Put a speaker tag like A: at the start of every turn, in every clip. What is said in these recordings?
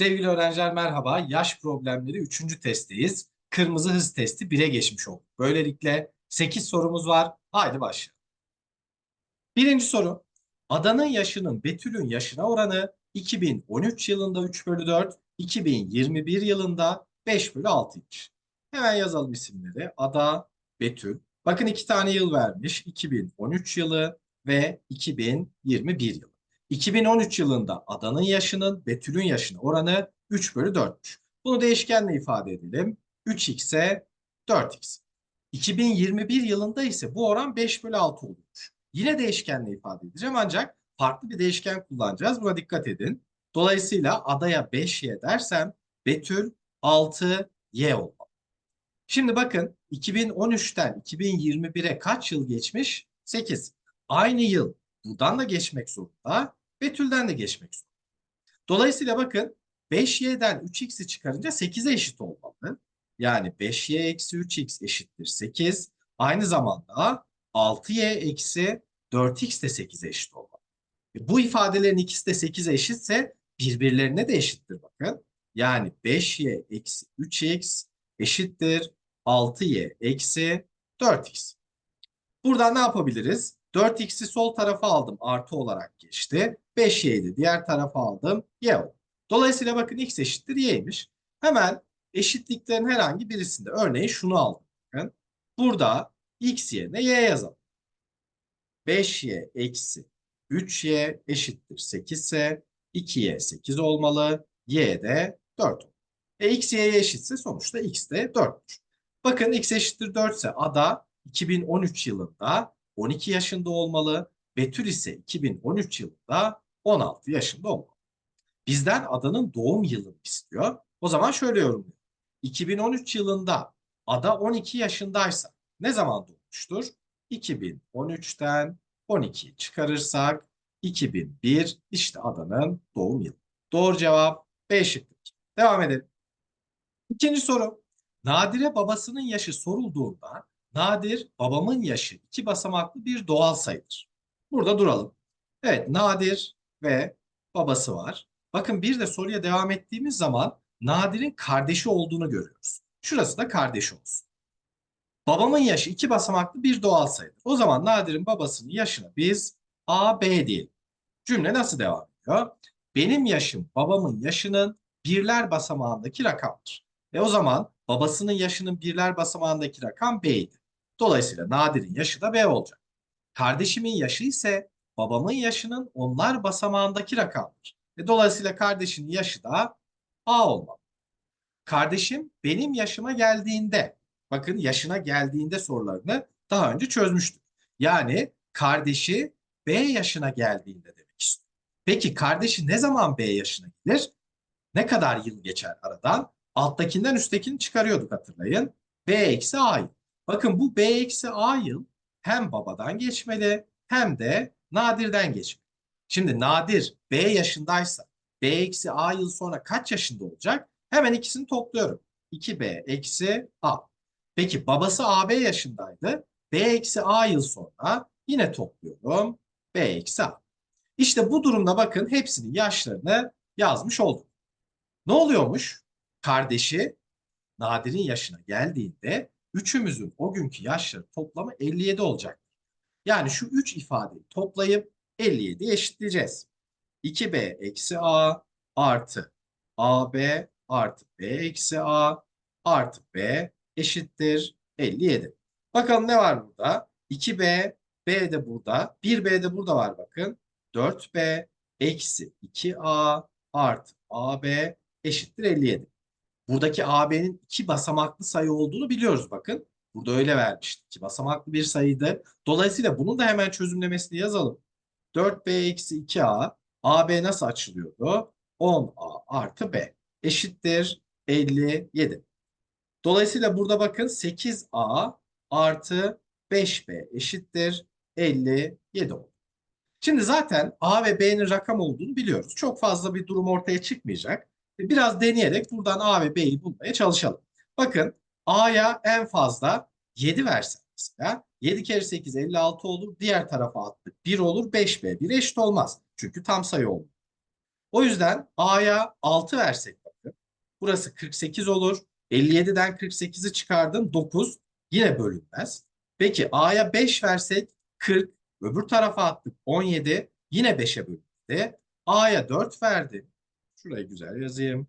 A: Sevgili öğrenciler merhaba. Yaş problemleri 3. testteyiz. Kırmızı hız testi 1'e geçmiş olduk. Böylelikle 8 sorumuz var. Haydi başlayalım. Birinci soru. Adanın yaşının Betül'ün yaşına oranı 2013 yılında 3 bölü 4, 2021 yılında 5 bölü 6'ymış. Hemen yazalım isimleri. Ada, Betül. Bakın iki tane yıl vermiş. 2013 yılı ve 2021 yılı. 2013 yılında adanın yaşının Betül'ün yaşına oranı 3 bölü 4'müş. Bunu değişkenle ifade edelim. 3x'e 4x. 2021 yılında ise bu oran 5 bölü 6 oluyormuş. Yine değişkenle ifade edeceğim ancak farklı bir değişken kullanacağız. Buna dikkat edin. Dolayısıyla adaya 5y dersem Betül 6y olmalı. Şimdi bakın 2013'ten 2021'e kaç yıl geçmiş? 8. Aynı yıl buradan da geçmek zorunda. Betül'den de geçmek zorunda. Dolayısıyla bakın 5y'den 3x'i çıkarınca 8'e eşit olmalı. Yani 5y eksi 3x eşittir 8. Aynı zamanda 6y eksi 4x de 8'e eşit olmalı. E, Bu ifadelerin ikisi de 8'e eşitse birbirlerine de eşittir bakın. Yani 5y eksi 3x eşittir 6y eksi 4x. Buradan ne yapabiliriz? 4x'i sol tarafa aldım artı olarak geçti. 5y'yi de diğer tarafa aldım y oldu. Dolayısıyla bakın x eşittir y'ymiş. Hemen eşitliklerin herhangi birisinde örneğin şunu aldım. Bakın. Burada x yerine y yazalım. 5y eksi 3y eşittir 8 ise 2y 8 olmalı. y de 4 olmalı. E x y'ye eşitse sonuçta x de 4'müş. Bakın x eşittir 4 ise ada 2013 yılında 12 yaşında olmalı. Betül ise 2013 yılında 16 yaşında olmalı. Bizden adanın doğum yılını istiyor. O zaman şöyle yorumluyorum. 2013 yılında ada 12 yaşındaysa ne zaman doğmuştur? 2013'ten 12'yi çıkarırsak 2001 işte adanın doğum yılı. Doğru cevap B şıkkıdır. Devam edelim. İkinci soru. Nadire babasının yaşı sorulduğunda Nadir babamın yaşı iki basamaklı bir doğal sayıdır. Burada duralım. Evet Nadir ve babası var. Bakın bir de soruya devam ettiğimiz zaman Nadir'in kardeşi olduğunu görüyoruz. Şurası da kardeşi olsun. Babamın yaşı iki basamaklı bir doğal sayıdır. O zaman Nadir'in babasının yaşına biz A, B diyelim. Cümle nasıl devam ediyor? Benim yaşım babamın yaşının birler basamağındaki rakamdır. E o zaman babasının yaşının birler basamağındaki rakam B'ydi. Dolayısıyla Nadir'in yaşı da B olacak. Kardeşimin yaşı ise babamın yaşının onlar basamağındaki rakamdır. E dolayısıyla kardeşinin yaşı da A olmalı. Kardeşim benim yaşıma geldiğinde, bakın yaşına geldiğinde sorularını daha önce çözmüştük. Yani kardeşi B yaşına geldiğinde demek istiyor. Peki kardeşi ne zaman B yaşına gelir? Ne kadar yıl geçer aradan? Alttakinden üsttekini çıkarıyorduk hatırlayın. B eksi A. Bakın bu B eksi A yıl hem babadan geçmeli hem de Nadir'den geçmeli. Şimdi Nadir B yaşındaysa B eksi A yıl sonra kaç yaşında olacak? Hemen ikisini topluyorum. 2B eksi A. Peki babası AB yaşındaydı. B eksi A yıl sonra yine topluyorum. B eksi A. İşte bu durumda bakın hepsinin yaşlarını yazmış oldum. Ne oluyormuş? Kardeşi Nadir'in yaşına geldiğinde üçümüzün o günkü yaşları toplamı 57 olacak. Yani şu üç ifadeyi toplayıp 57'yi eşitleyeceğiz. 2b eksi a artı ab artı b eksi a artı b eşittir 57. Bakalım ne var burada? 2b, b de burada. 1b de burada var bakın. 4b eksi 2a artı ab eşittir 57. Buradaki AB'nin iki basamaklı sayı olduğunu biliyoruz bakın. Burada öyle vermiştik. İki basamaklı bir sayıydı. Dolayısıyla bunun da hemen çözümlemesini yazalım. 4B eksi 2A. AB nasıl açılıyordu? 10A artı B. Eşittir 57. Dolayısıyla burada bakın 8A artı 5B eşittir 57 oldu. Şimdi zaten A ve B'nin rakam olduğunu biliyoruz. Çok fazla bir durum ortaya çıkmayacak. Biraz deneyerek buradan A ve B'yi bulmaya çalışalım. Bakın A'ya en fazla 7 versem mesela 7 kere 8 56 olur. Diğer tarafa attık 1 olur 5B 1 eşit olmaz. Çünkü tam sayı oldu. O yüzden A'ya 6 versek bakın. Burası 48 olur. 57'den 48'i çıkardım 9. Yine bölünmez. Peki A'ya 5 versek 40. Öbür tarafa attık 17. Yine 5'e bölündü. A'ya 4 verdim. Şurayı güzel yazayım.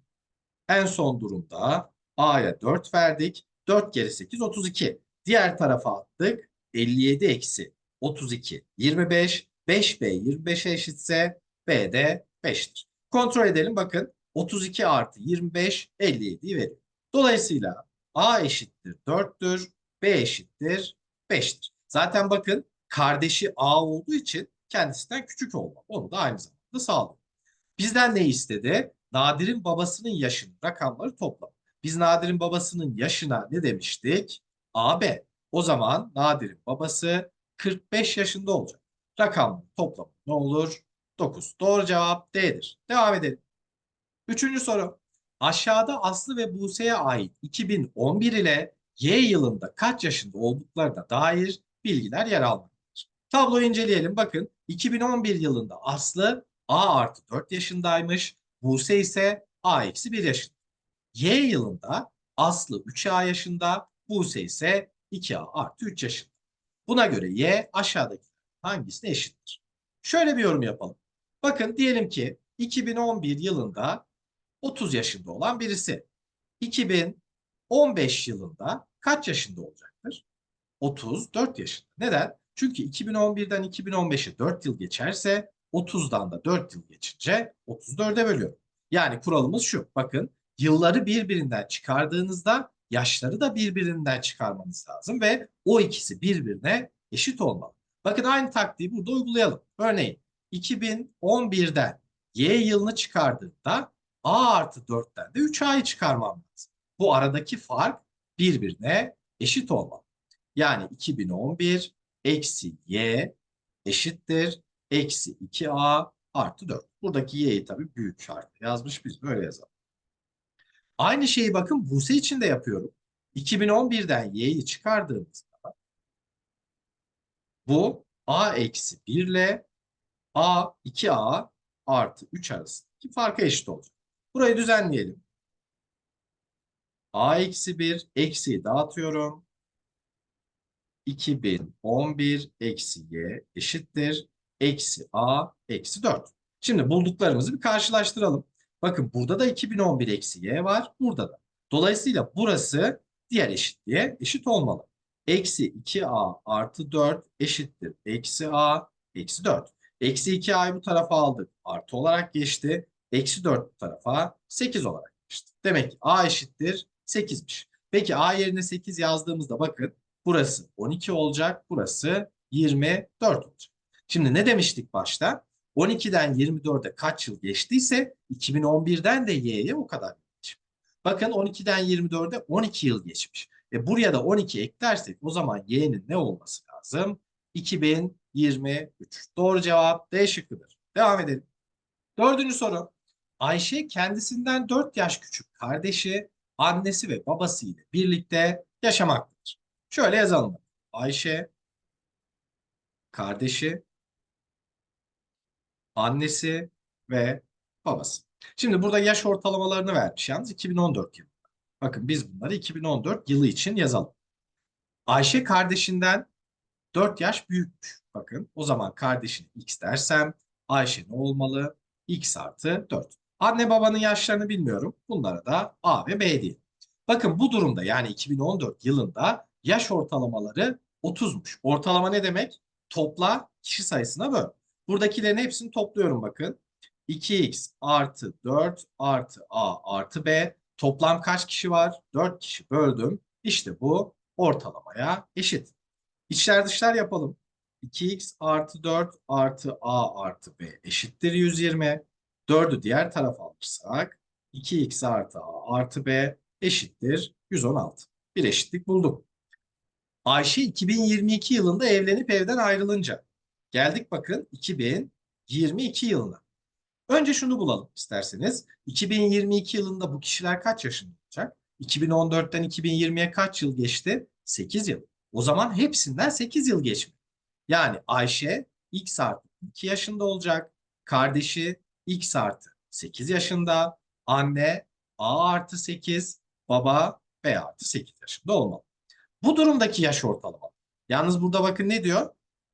A: En son durumda A'ya 4 verdik. 4 kere 8 32. Diğer tarafa attık. 57 eksi 32 25. 5B 25'e eşitse B de 5'tir. Kontrol edelim bakın. 32 artı 25 57'yi veriyor. Dolayısıyla A eşittir 4'tür. B eşittir 5'tir. Zaten bakın kardeşi A olduğu için kendisinden küçük olmak. Onu da aynı zamanda sağlıyor. Bizden ne istedi? Nadir'in babasının yaşını rakamları topla. Biz Nadir'in babasının yaşına ne demiştik? AB. O zaman Nadir'in babası 45 yaşında olacak. Rakamları toplamı ne olur? 9. Doğru cevap D'dir. Devam edelim. Üçüncü soru. Aşağıda Aslı ve Buse'ye ait 2011 ile Y yılında kaç yaşında olduklarına dair bilgiler yer almaktadır. Tabloyu inceleyelim. Bakın 2011 yılında Aslı A artı 4 yaşındaymış. Buse ise A eksi 1 yaşında. Y yılında Aslı 3A yaşında. Buse ise 2A artı 3 yaşında. Buna göre Y aşağıdaki hangisine eşittir? Şöyle bir yorum yapalım. Bakın diyelim ki 2011 yılında 30 yaşında olan birisi 2015 yılında kaç yaşında olacaktır? 34 yaşında. Neden? Çünkü 2011'den 2015'e 4 yıl geçerse 30'dan da 4 yıl geçince 34'e bölüyorum. Yani kuralımız şu. Bakın yılları birbirinden çıkardığınızda yaşları da birbirinden çıkarmanız lazım ve o ikisi birbirine eşit olmalı. Bakın aynı taktiği burada uygulayalım. Örneğin 2011'den Y yılını çıkardığımda A artı 4'ten de 3A'yı çıkarmam lazım. Bu aradaki fark birbirine eşit olmalı. Yani 2011 eksi Y eşittir eksi 2A artı 4. Buradaki Y'yi tabii büyük harfle yazmış biz böyle yazalım. Aynı şeyi bakın Buse için de yapıyorum. 2011'den Y'yi çıkardığımızda bu A eksi 1 ile A 2A artı 3 arasındaki farka eşit olacak. Burayı düzenleyelim. A eksi 1 eksiyi dağıtıyorum. 2011 eksi y eşittir. Eksi a eksi 4. Şimdi bulduklarımızı bir karşılaştıralım. Bakın burada da 2011 eksi y var. Burada da. Dolayısıyla burası diğer eşitliğe eşit olmalı. Eksi 2a artı 4 eşittir. Eksi a eksi 4. Eksi 2a'yı bu tarafa aldık. Artı olarak geçti. Eksi 4 bu tarafa 8 olarak geçti. Demek ki a eşittir 8'miş. Peki a yerine 8 yazdığımızda bakın burası 12 olacak. Burası 24 olacak. Şimdi ne demiştik başta? 12'den 24'e kaç yıl geçtiyse 2011'den de y'ye o kadar geçmiş. Bakın 12'den 24'e 12 yıl geçmiş. E buraya da 12 eklersek o zaman y'nin ne olması lazım? 2023. Doğru cevap D şıkkıdır. Devam edelim. Dördüncü soru. Ayşe kendisinden 4 yaş küçük kardeşi, annesi ve babası ile birlikte yaşamaktadır. Şöyle yazalım. Ayşe, kardeşi, annesi ve babası. Şimdi burada yaş ortalamalarını vermiş yalnız 2014 yılı. Bakın biz bunları 2014 yılı için yazalım. Ayşe kardeşinden 4 yaş büyükmüş. Bakın o zaman kardeşine x dersem Ayşe ne olmalı? x artı 4. Anne babanın yaşlarını bilmiyorum. Bunlara da A ve B diyelim. Bakın bu durumda yani 2014 yılında yaş ortalamaları 30'muş. Ortalama ne demek? Topla kişi sayısına böl. Buradakilerin hepsini topluyorum bakın. 2x artı 4 artı a artı b. Toplam kaç kişi var? 4 kişi böldüm. İşte bu ortalamaya eşit. İçler dışlar yapalım. 2x artı 4 artı a artı b eşittir 120. 4'ü diğer tarafa alırsak 2x artı a artı b eşittir 116. Bir eşitlik bulduk. Ayşe 2022 yılında evlenip evden ayrılınca geldik bakın 2022 yılına. Önce şunu bulalım isterseniz. 2022 yılında bu kişiler kaç yaşında olacak? 2014'ten 2020'ye kaç yıl geçti? 8 yıl. O zaman hepsinden 8 yıl geçmiş. Yani Ayşe x artı 2 yaşında olacak. Kardeşi x artı 8 yaşında. Anne A artı 8, baba B artı 8 yaşında olmalı. Bu durumdaki yaş ortalama. Yalnız burada bakın ne diyor?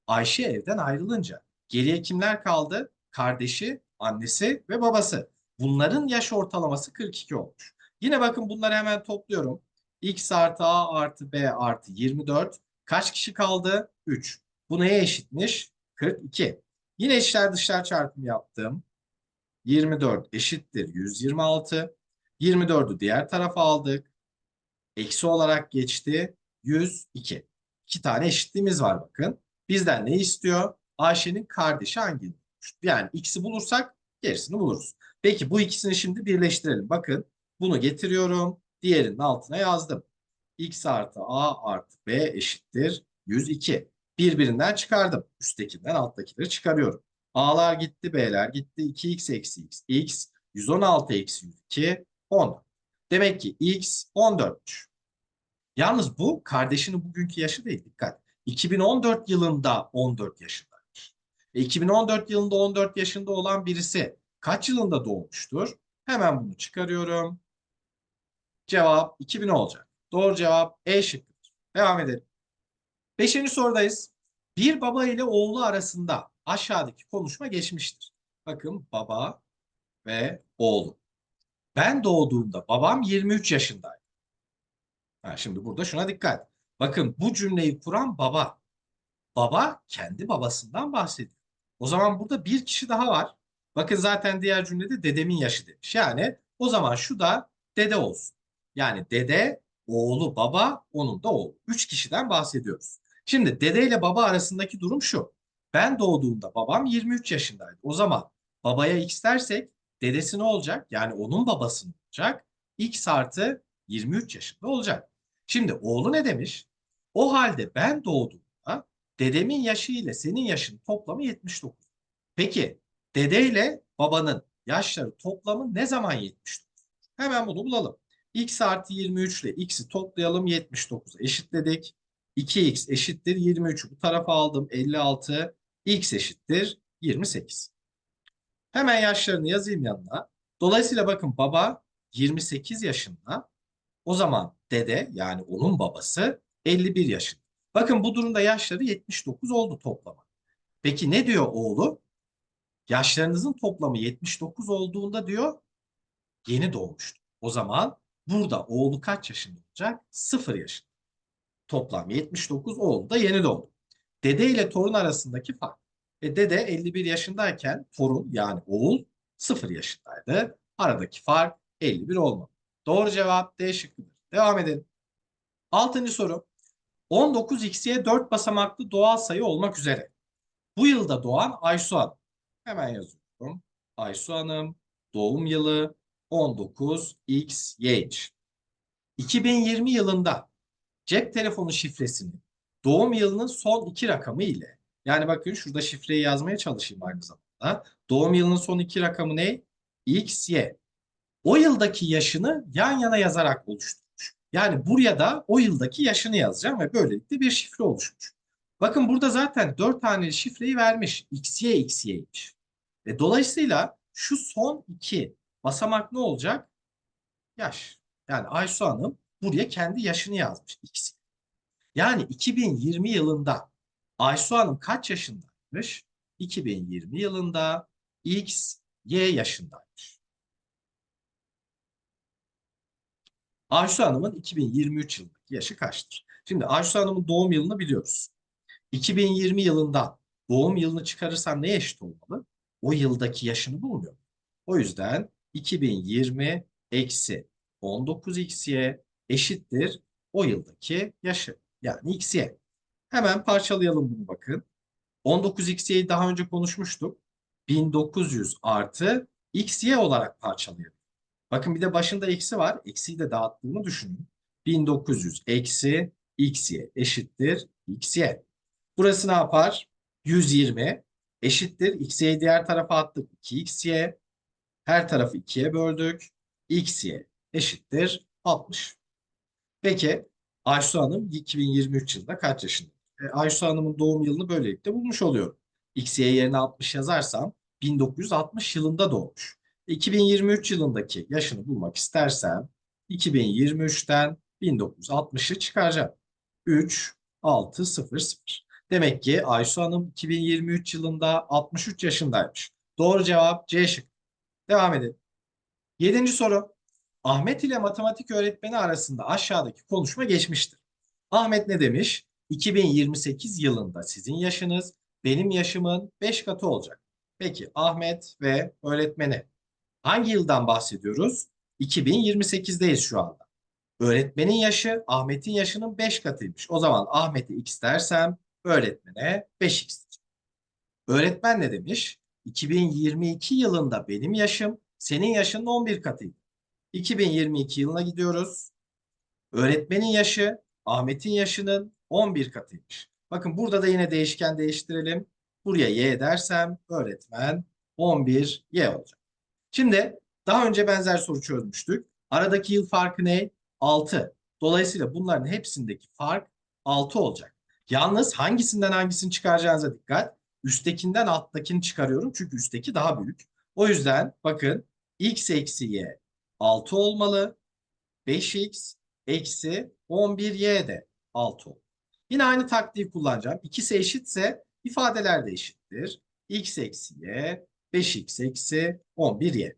A: Ayşe evden ayrılınca geriye kimler kaldı? Kardeşi, annesi ve babası. Bunların yaş ortalaması 42 olmuş. Yine bakın bunları hemen topluyorum. X artı A artı B artı 24. Kaç kişi kaldı? 3. Bu neye eşitmiş? 42. Yine içler dışlar çarpımı yaptım. 24 eşittir 126. 24'ü diğer tarafa aldık. Eksi olarak geçti. 102. İki tane eşitliğimiz var bakın. Bizden ne istiyor? Ayşe'nin kardeşi hangi? Yani x'i bulursak gerisini buluruz. Peki bu ikisini şimdi birleştirelim. Bakın bunu getiriyorum. Diğerinin altına yazdım. x artı a artı b eşittir 102. Birbirinden çıkardım. Üsttekinden alttakileri çıkarıyorum. A'lar gitti, B'ler gitti. 2x eksi x. x 116 eksi 102 10. Demek ki x 14'müş. Yalnız bu kardeşinin bugünkü yaşı değil. Dikkat. 2014 yılında 14 yaşındaymış. E 2014 yılında 14 yaşında olan birisi kaç yılında doğmuştur? Hemen bunu çıkarıyorum. Cevap 2000 olacak. Doğru cevap E şıkkıdır. Devam edelim. Beşinci sorudayız. Bir baba ile oğlu arasında aşağıdaki konuşma geçmiştir. Bakın baba ve oğlu. Ben doğduğumda babam 23 yaşındaydı. Ha, şimdi burada şuna dikkat. Bakın bu cümleyi kuran baba. Baba kendi babasından bahsediyor. O zaman burada bir kişi daha var. Bakın zaten diğer cümlede dedemin yaşı demiş. Yani o zaman şu da dede olsun. Yani dede, oğlu, baba, onun da oğlu. Üç kişiden bahsediyoruz. Şimdi dede ile baba arasındaki durum şu. Ben doğduğumda babam 23 yaşındaydı. O zaman babaya x dersek dedesi ne olacak? Yani onun babası ne olacak? x artı 23 yaşında olacak. Şimdi oğlu ne demiş? O halde ben doğduğumda dedemin yaşı ile senin yaşın toplamı 79. Peki dede ile babanın yaşları toplamı ne zaman 79? Hemen bunu bulalım. x artı 23 ile x'i toplayalım 79 eşitledik. 2x eşittir 23'ü bu tarafa aldım 56 x eşittir 28. Hemen yaşlarını yazayım yanına. Dolayısıyla bakın baba 28 yaşında. O zaman dede yani onun babası 51 yaşında. Bakın bu durumda yaşları 79 oldu toplama. Peki ne diyor oğlu? Yaşlarınızın toplamı 79 olduğunda diyor yeni doğmuştu. O zaman burada oğlu kaç yaşında olacak? 0 yaşında. Toplam 79 oğlu da yeni doğdu. Dede ile torun arasındaki fark. E dede 51 yaşındayken torun yani oğul 0 yaşındaydı. Aradaki fark 51 olmalı. Doğru cevap D şıkkıdır. Devam edelim. Altıncı soru. 19x'ye 4 basamaklı doğal sayı olmak üzere. Bu yılda doğan Aysu Hanım. Hemen yazıyorum. Aysu Hanım doğum yılı 19xy. 2020 yılında cep telefonu şifresini doğum yılının son iki rakamı ile yani bakın şurada şifreyi yazmaya çalışayım aynı zamanda. Doğum yılının son iki rakamı ne? X, Y. O yıldaki yaşını yan yana yazarak oluşturmuş. Yani buraya da o yıldaki yaşını yazacağım ve böylelikle bir şifre oluşmuş. Bakın burada zaten dört tane şifreyi vermiş. XY, XY'ymiş. E, dolayısıyla şu son iki basamak ne olacak? Yaş. Yani Aysu Hanım buraya kendi yaşını yazmış. X. Yani 2020 yılında Aysu Hanım kaç yaşındaymış? 2020 yılında X, Y yaşındaymış. Aysu Hanım'ın 2023 yılındaki yaşı kaçtır? Şimdi Aysu Hanım'ın doğum yılını biliyoruz. 2020 yılında doğum yılını çıkarırsam neye eşit olmalı? O yıldaki yaşını bulmuyor. O yüzden 2020 eksi 19xy eşittir o yıldaki yaşı. Yani xy. Hemen parçalayalım bunu bakın. 19xy'yi daha önce konuşmuştuk. 1900 artı xy olarak parçalayalım. Bakın bir de başında eksi var. Eksiyi de dağıttığımı düşünün. 1900 eksi xy eşittir xy. Burası ne yapar? 120 eşittir. xy'yi diğer tarafa attık. 2xy. Her tarafı 2'ye böldük. xy eşittir 60. Peki Aysu Hanım 2023 yılında kaç yaşında? E, Aysu Hanım'ın doğum yılını böylelikle bulmuş oluyorum. XY yerine 60 yazarsam 1960 yılında doğmuş. 2023 yılındaki yaşını bulmak istersem 2023'ten 1960'ı çıkaracağım. 3, 6, 0, 0. Demek ki Aysu Hanım 2023 yılında 63 yaşındaymış. Doğru cevap C şık. Devam edelim. Yedinci soru. Ahmet ile matematik öğretmeni arasında aşağıdaki konuşma geçmiştir. Ahmet ne demiş? 2028 yılında sizin yaşınız benim yaşımın 5 katı olacak. Peki Ahmet ve öğretmeni hangi yıldan bahsediyoruz? 2028'deyiz şu anda. Öğretmenin yaşı Ahmet'in yaşının 5 katıymış. O zaman Ahmet'e x dersem öğretmene 5x. Öğretmen ne demiş? 2022 yılında benim yaşım senin yaşının 11 katıydı. 2022 yılına gidiyoruz. Öğretmenin yaşı Ahmet'in yaşının 11 katıymış. Bakın burada da yine değişken değiştirelim. Buraya y dersem öğretmen 11y olacak. Şimdi daha önce benzer soru çözmüştük. Aradaki yıl farkı ne? 6. Dolayısıyla bunların hepsindeki fark 6 olacak. Yalnız hangisinden hangisini çıkaracağınıza dikkat. Üsttekinden alttakini çıkarıyorum çünkü üstteki daha büyük. O yüzden bakın x eksi y 6 olmalı. 5x eksi 11y de 6 olmalı. Yine aynı taktiği kullanacağım. İkisi eşitse ifadeler de eşittir. x eksi y 5x eksi 11y.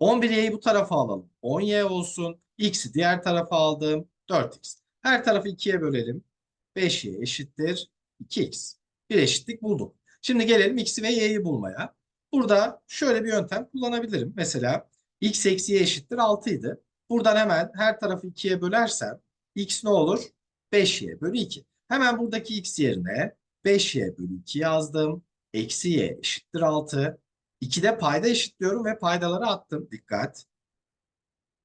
A: 11y'yi bu tarafa alalım. 10y olsun. x'i diğer tarafa aldım. 4x. Her tarafı 2'ye bölelim. 5y eşittir 2x. Bir eşitlik bulduk. Şimdi gelelim x'i ve y'yi bulmaya. Burada şöyle bir yöntem kullanabilirim. Mesela x eksi y eşittir 6 idi. Buradan hemen her tarafı 2'ye bölersem x ne olur? 5y bölü 2. Hemen buradaki x yerine 5y bölü 2 yazdım. Eksi y eşittir 6. 2'de payda eşitliyorum ve paydaları attım. Dikkat.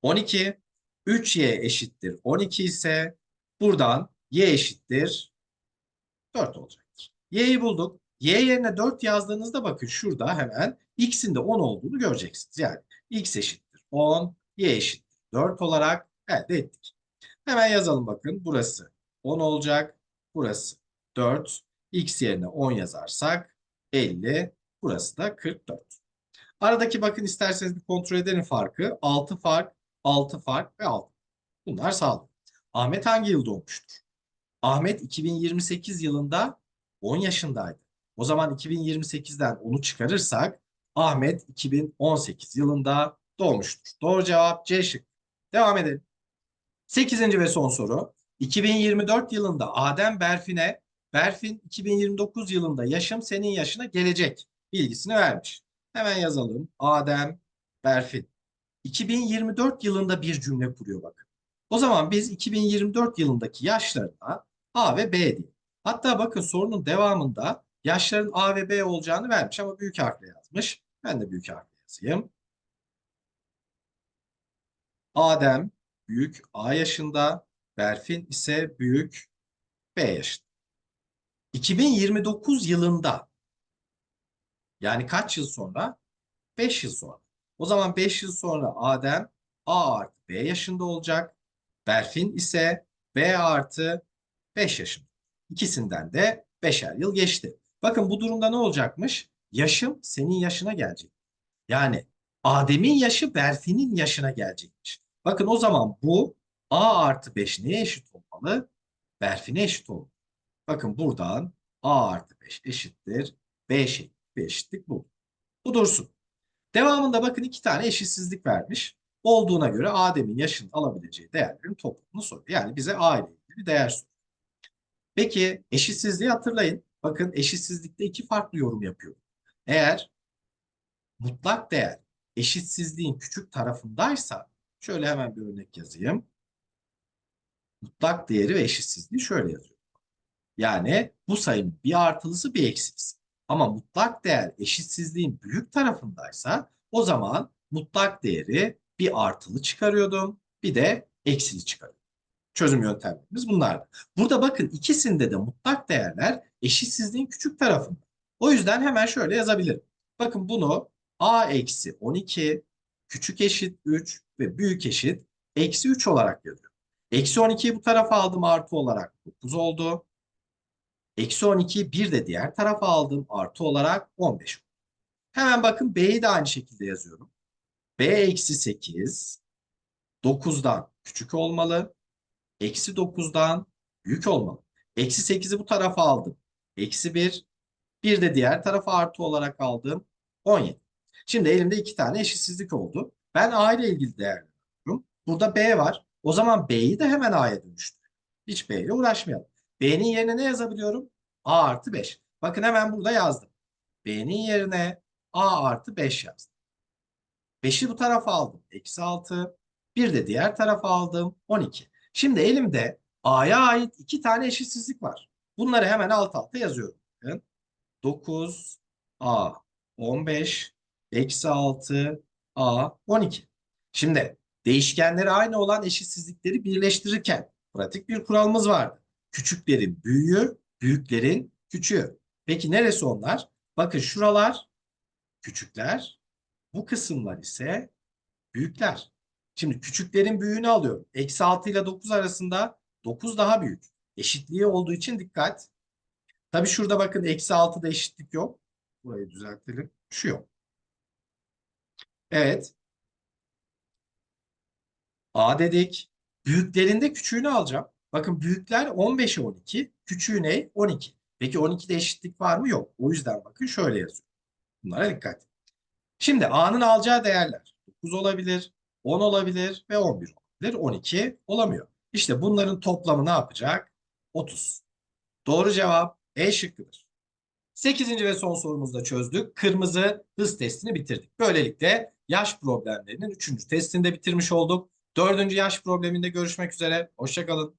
A: 12. 3y eşittir 12 ise buradan y eşittir 4 olacaktır. y'yi bulduk. y yerine 4 yazdığınızda bakın şurada hemen x'in de 10 olduğunu göreceksiniz. Yani x eşittir 10, y eşittir 4 olarak elde ettik. Hemen yazalım bakın. Burası 10 olacak. Burası 4. X yerine 10 yazarsak 50. Burası da 44. Aradaki bakın isterseniz bir kontrol edelim farkı. 6 fark, 6 fark ve 6. Bunlar sağlık. Ahmet hangi yıl doğmuştur? Ahmet 2028 yılında 10 yaşındaydı. O zaman 2028'den onu çıkarırsak Ahmet 2018 yılında doğmuştur. Doğru cevap C şık. Devam edelim. 8. ve son soru. 2024 yılında Adem Berfin'e Berfin 2029 yılında yaşım senin yaşına gelecek bilgisini vermiş. Hemen yazalım. Adem Berfin. 2024 yılında bir cümle kuruyor bakın. O zaman biz 2024 yılındaki yaşlarına A ve B diyelim. Hatta bakın sorunun devamında yaşların A ve B olacağını vermiş ama büyük harfle yazmış. Ben de büyük harfle yazayım. Adem büyük A yaşında, Berfin ise büyük B yaşında. 2029 yılında yani kaç yıl sonra? 5 yıl sonra. O zaman 5 yıl sonra Adem A artı B yaşında olacak. Berfin ise B artı 5 yaşında. İkisinden de 5'er yıl geçti. Bakın bu durumda ne olacakmış? Yaşım senin yaşına gelecek. Yani Adem'in yaşı Berfin'in yaşına gelecekmiş. Bakın o zaman bu A artı 5 neye eşit olmalı? Berfin'e eşit olmalı. Bakın buradan A artı 5 eşittir. B eşit. Bir eşitlik bu. Bu dursun. Devamında bakın iki tane eşitsizlik vermiş. Olduğuna göre Adem'in yaşını alabileceği değerlerin toplamını soruyor. Yani bize A ile ilgili bir değer soruyor. Peki eşitsizliği hatırlayın. Bakın eşitsizlikte iki farklı yorum yapıyor. Eğer mutlak değer eşitsizliğin küçük tarafındaysa şöyle hemen bir örnek yazayım. Mutlak değeri ve eşitsizliği şöyle yazıyorum. Yani bu sayının bir artılısı bir eksilisi. Ama mutlak değer eşitsizliğin büyük tarafındaysa o zaman mutlak değeri bir artılı çıkarıyordum. Bir de eksili çıkarıyordum. Çözüm yöntemlerimiz bunlardı. Burada bakın ikisinde de mutlak değerler eşitsizliğin küçük tarafında. O yüzden hemen şöyle yazabilirim. Bakın bunu a eksi 12 küçük eşit 3 ve büyük eşit eksi 3 olarak yazıyorum. Eksi 12'yi bu tarafa aldım artı olarak 9 oldu. Eksi 12'yi bir de diğer tarafa aldım artı olarak 15 oldu. Hemen bakın B'yi de aynı şekilde yazıyorum. B eksi 8 9'dan küçük olmalı. Eksi 9'dan büyük olmalı. Eksi 8'i bu tarafa aldım. Eksi 1. Bir de diğer tarafa artı olarak aldım. 17. Şimdi elimde iki tane eşitsizlik oldu. Ben A ile ilgili değerlendiriyorum. Burada B var. O zaman B'yi de hemen A'ya dönüştür. Hiç B ile uğraşmayalım. B'nin yerine ne yazabiliyorum? A artı 5. Bakın hemen burada yazdım. B'nin yerine A artı 5 yazdım. 5'i bu tarafa aldım. Eksi 6. Bir de diğer tarafa aldım. 12. Şimdi elimde A'ya ait iki tane eşitsizlik var. Bunları hemen alt alta yazıyorum. Bakın. 9 A 15 eksi 6 A 12. Şimdi değişkenleri aynı olan eşitsizlikleri birleştirirken pratik bir kuralımız vardı. Küçüklerin büyüğü, büyüklerin küçüğü. Peki neresi onlar? Bakın şuralar küçükler, bu kısımlar ise büyükler. Şimdi küçüklerin büyüğünü alıyorum. Eksi 6 ile 9 arasında 9 daha büyük. Eşitliği olduğu için dikkat. Tabii şurada bakın eksi 6'da eşitlik yok. Burayı düzeltelim. Şu yok. Evet. A dedik. Büyüklerinde küçüğünü alacağım. Bakın büyükler 15'e 12. Küçüğü ne? 12. Peki 12'de eşitlik var mı? Yok. O yüzden bakın şöyle yazıyorum. Bunlara dikkat. Şimdi A'nın alacağı değerler 9 olabilir, 10 olabilir ve 11 olabilir. 12 olamıyor. İşte bunların toplamı ne yapacak? 30. Doğru cevap E şıkkıdır. 8. ve son sorumuzda çözdük. Kırmızı hız testini bitirdik. Böylelikle yaş problemlerinin 3. testini de bitirmiş olduk. 4. yaş probleminde görüşmek üzere. Hoşçakalın.